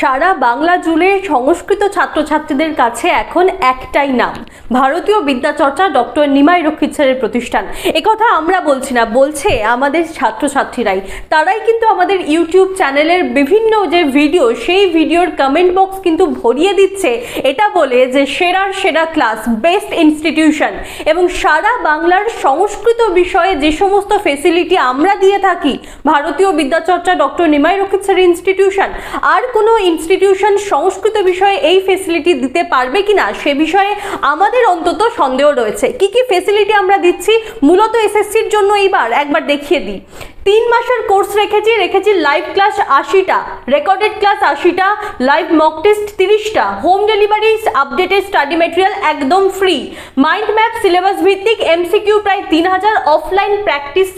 সারা বাংলা জুড়ে সংস্কৃত ছাত্রছাত্রীদের কাছে এখন একটাই নাম, ভারতীয় বিদ্যাচর্চা ডক্টর নিমাই রক্ষিত স্যারের প্রতিষ্ঠান। একথা আমরা বলছি না, বলছে আমাদের ছাত্রছাত্রীরাই। তারাই কিন্তু আমাদের ইউটিউব চ্যানেলের বিভিন্ন যে ভিডিও, সেই ভিডিওর কমেন্ট বক্স কিন্তু ভরিয়ে দিচ্ছে। এটা বলে যে সেরার সেরা ক্লাস বেস্ট ইনস্টিটিউশন এবং সারা বাংলার সংস্কৃত বিষয়ে যে সমস্ত ফেসিলিটি আমরা দিয়ে থাকি, ভারতীয় বিদ্যাচর্চা ডক্টর নিমাই রক্ষিত স্যার ইনস্টিটিউশন আর কোনো ইনস্টিটিউশন সংস্কৃত বিষয়ে এই ফেসিলিটি দিতে পারবে কিনা সে বিষয়ে আমাদের অন্তত সন্দেহ রয়েছে। কি কি ফেসিলিটি আমরা দিচ্ছি? মূলত এসএসসির জন্য এইবার একবার দেখিয়ে দিই। তিন মাসের কোর্স রেখেছি রেখেছি লাইভ ক্লাস আশিটা রেকর্ডেড ক্লাস আশিটা লাইভ মক টেস্ট তিরিশটা home delivery updated study material একদম ফ্রি মাইন্ড ম্যাপ সিলেবাস ভিত্তিক এমসিকিউ প্রায় তিন হাজার অফলাইন প্র্যাকটিস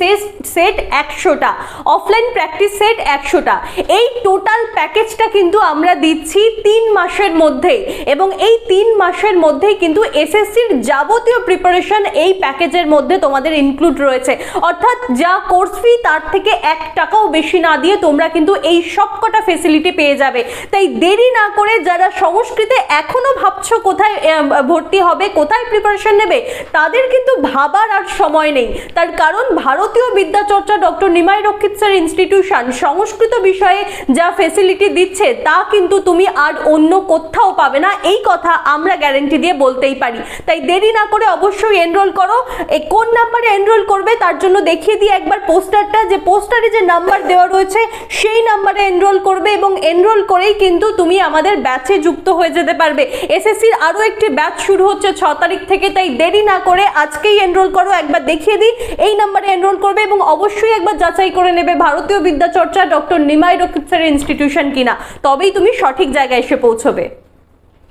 সেট একশোটা অফলাইন প্র্যাকটিস সেট একশোটা। এই টোটাল প্যাকেজটা কিন্তু আমরা দিচ্ছি তিন মাসের মধ্যে এবং এই তিন মাসের মধ্যেই কিন্তু এসএসসির যাবতীয় প্রিপারেশন এই প্যাকেজের মধ্যে তোমাদের ইনক্লুড রয়েছে। অর্থাৎ যা কোর্স ফি তার থেকে এক টাকাও বেশি না দিয়ে তোমরা কিন্তু এই সবকটা ফেসিলিটি পেয়ে যাবে। তাই দেরি না করে যারা সংস্কৃতে এখনও ভাবছ কোথায় ভর্তি হবে, কোথায় প্রিপারেশন নেবে, তাদের কিন্তু ভাবার আর সময় নেই। তার কারণ ভারতীয় বিদ্যাচর্চা ডক্টর নিমাই রক্ষিত স্যার ইনস্টিটিউশন সংস্কৃত বিষয়ে যা ফেসিলিটি দিচ্ছে, তা কিন্তু তুমি আর অন্য কোথাও পাবে না। এই কথা আমরা গ্যারেন্টি দিয়ে বলতেই পারি। তাই দেরি না করে অবশ্যই এনরোল করো। কোন নাম্বারে এনরোল করবে, তার জন্য দেখিয়ে দিয়ে একবার পোস্টারটা যে পোস্টারে যে নাম্বার দেওয়া রয়েছে, সেই নাম্বারে এনরোল করবে এবং এনরোল করেই কিন্তু তুমি আমাদের ব্যাচে যুক্ত হয়ে যেতে পারবে। এসএসসির আরও একটি ব্যাচ শুরু হচ্ছে ছ তারিখ থেকে, তাই দেরি না করে আজকেই এনরোল করো, একবার দেখিয়ে দিই। এই নাম্বারে এনরোল করবে এবং অবশ্যই একবার যাচাই করে নেবে ভারতীয় বিদ্যাচর্চা ডক্টর নিমাই রক্ষিত স্যারের ইনস্টিটিউশন কিনা। তবেই তুমি সঠিক জায়গায় এসে পৌঁছবে।